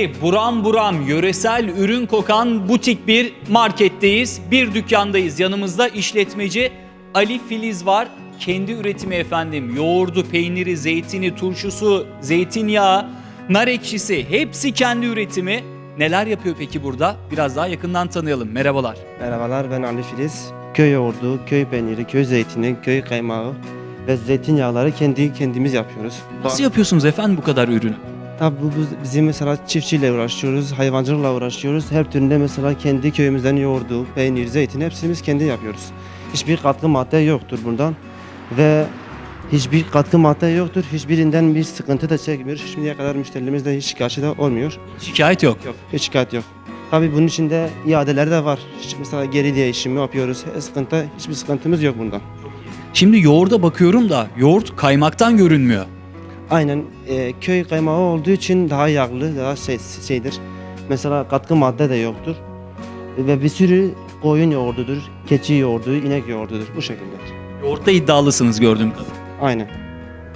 Şimdi buram buram yöresel ürün kokan butik bir marketteyiz. Bir dükkandayız. Yanımızda işletmeci Ali Filiz var. Kendi üretimi efendim. Yoğurdu, peyniri, zeytini, turşusu, zeytinyağı, nar ekşisi hepsi kendi üretimi. Neler yapıyor peki burada? Biraz daha yakından tanıyalım. Merhabalar. Merhabalar ben Ali Filiz. Köy yoğurdu, köy peyniri, köy zeytini, köy kaymağı ve zeytinyağları kendi kendimiz yapıyoruz. Nasıl yapıyorsunuz efendim bu kadar ürünü? Tabii bu, bizim mesela çiftçiyle uğraşıyoruz, hayvancılıkla uğraşıyoruz. Her türünde mesela kendi köyümüzden yoğurdu, peynir, zeytin hepsini biz kendi yapıyoruz. Hiçbir katkı madde yoktur bundan ve hiçbir katkı madde yoktur. Hiçbirinden bir sıkıntı da çekmiyoruz. Şimdiye kadar müşterilerimizde hiç şikayeti de olmuyor. Şikayet yok. Yok, hiç şikayet yok. Tabii bunun içinde iadeleri de var. Hiç mesela geri değişimi yapıyoruz. Sıkıntı, hiçbir sıkıntımız yok bundan. Şimdi yoğurda bakıyorum da yoğurt kaymaktan görünmüyor. Aynen e, köy kaymağı olduğu için daha yağlı, daha şey, şeydir. Mesela katkı madde de yoktur. Ve bir sürü koyun yoğurdudur, keçi yoğurdu, inek yoğurdudur bu şekilde. Yoğurtta iddialısınız gördüğüm kadarıyla. Aynen.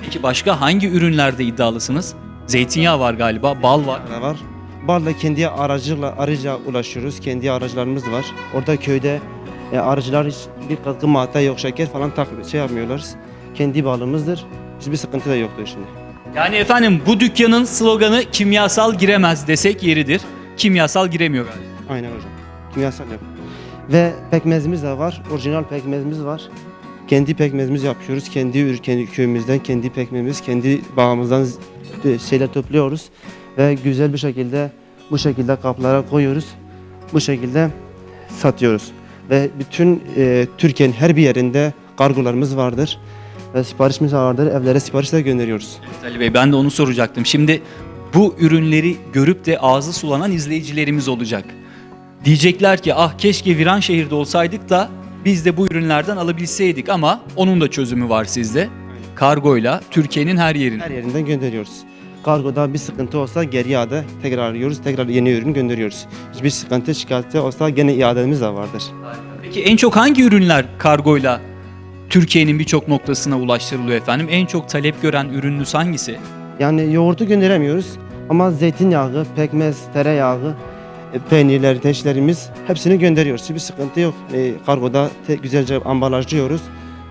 Peki başka hangi ürünlerde iddialısınız? Zeytinyağı var galiba, bal var. Da var. Balla kendi aracıyla arıca ulaşıyoruz. Kendi aracılarımız var. Orada köyde e, arıcılar hiç bir katkı madde yok, şeker falan tak şey yapmıyorlar. Kendi balımızdır. Hiçbir sıkıntı da yoktur şimdi. Yani efendim bu dükkanın sloganı kimyasal giremez desek yeridir. Kimyasal giremiyor galiba. Aynen hocam. Kimyasal yok. Ve pekmezimiz de var. Orijinal pekmezimiz var. Kendi pekmezimiz yapıyoruz. Kendi ür, kendi köyümüzden kendi pekmezimiz, kendi bağımızdan şeyler topluyoruz ve güzel bir şekilde bu şekilde kaplara koyuyoruz. Bu şekilde satıyoruz. Ve bütün e, Türkiye'nin her bir yerinde kargolarımız vardır. Ve siparişimiz vardır. Evlere sipariş de gönderiyoruz. Ali Bey ben de onu soracaktım. Şimdi bu ürünleri görüp de ağzı sulanan izleyicilerimiz olacak. Diyecekler ki ah keşke Viranşehir'de olsaydık da biz de bu ürünlerden alabilseydik ama onun da çözümü var sizde. Kargoyla Türkiye'nin her yerine. Her yerinden gönderiyoruz. Kargoda bir sıkıntı olsa geri iade tekrar arıyoruz. Tekrar yeni ürün gönderiyoruz. Hiçbir sıkıntı şikayeti olsa gene iademiz de vardır. Peki en çok hangi ürünler kargoyla Türkiye'nin birçok noktasına ulaştırılıyor efendim? En çok talep gören ürününüz hangisi? Yani yoğurdu gönderemiyoruz ama zeytinyağı, pekmez, tereyağı, e, peynirler, teşlerimiz hepsini gönderiyoruz. Hiçbir sıkıntı yok. E, kargoda te- güzelce ambalajlıyoruz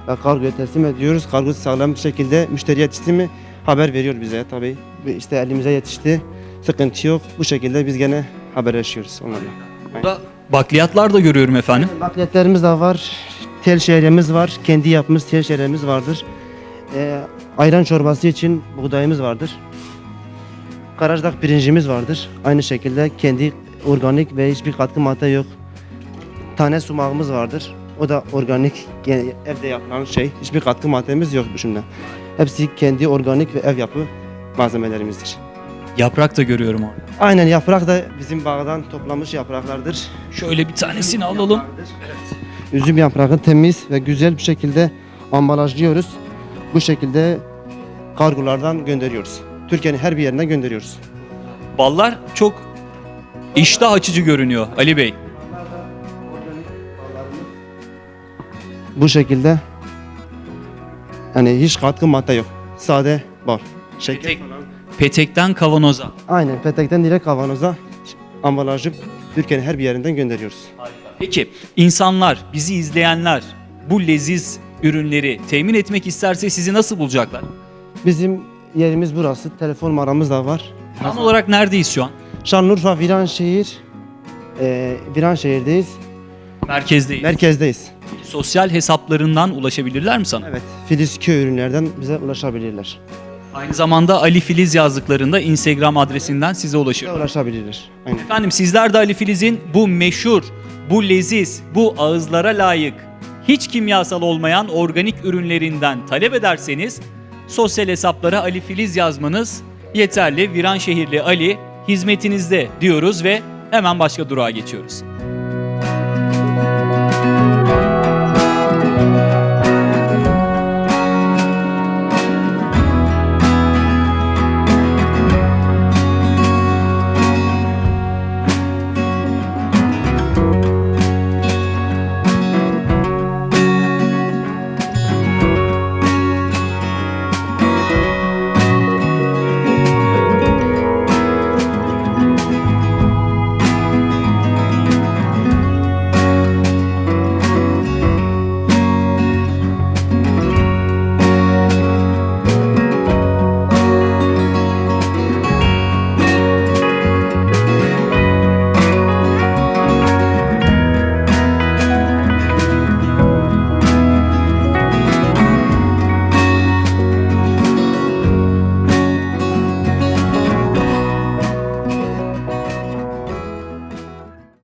ve kargoya teslim ediyoruz. Kargo sağlam bir şekilde müşteri yetişti mi haber veriyor bize tabii. Ve İşte elimize yetişti. Sıkıntı yok. Bu şekilde biz gene haberleşiyoruz onlarla. Burada bakliyatlar da görüyorum efendim. Bakliyatlarımız da var. Tel şehriyemiz var. Kendi yapımız tel şehriyemiz vardır. Ee, ayran çorbası için buğdayımız vardır. Karajdak pirincimiz vardır. Aynı şekilde kendi organik ve hiçbir katkı madde yok. Tane sumağımız vardır. O da organik yani evde yapılan şey. Hiçbir katkı maddemiz yok şimdi. Hepsi kendi organik ve ev yapı malzemelerimizdir. Yaprak da görüyorum orada. Aynen yaprak da bizim bağdan toplamış yapraklardır. Şöyle bir tanesini alalım. Üzüm yaprağı temiz ve güzel bir şekilde ambalajlıyoruz. Bu şekilde kargolardan gönderiyoruz. Türkiye'nin her bir yerinden gönderiyoruz. Ballar çok iştah açıcı görünüyor Ali Bey. Bu şekilde yani hiç katkı madde yok. Sade bal. Şeker Petek. falan. Petekten kavanoza. Aynen petekten direkt kavanoza ambalajı Türkiye'nin her bir yerinden gönderiyoruz. Peki insanlar, bizi izleyenler bu leziz ürünleri temin etmek isterse sizi nasıl bulacaklar? Bizim yerimiz burası. Telefon numaramız da var. Tam olarak neredeyiz şu an? Şanlıurfa Viranşehir e, Viranşehir'deyiz. Merkezdeyiz. Merkezdeyiz. Sosyal hesaplarından ulaşabilirler mi sana? Evet. Filiz köy ürünlerden bize ulaşabilirler. Aynı zamanda Ali Filiz yazdıklarında Instagram adresinden size ulaşır. Bize ulaşabilirler. Aynen. Efendim sizler de Ali Filiz'in bu meşhur, bu leziz, bu ağızlara layık, hiç kimyasal olmayan organik ürünlerinden talep ederseniz sosyal hesaplara Ali Filiz yazmanız yeterli. Viranşehirli Ali hizmetinizde diyoruz ve hemen başka durağa geçiyoruz.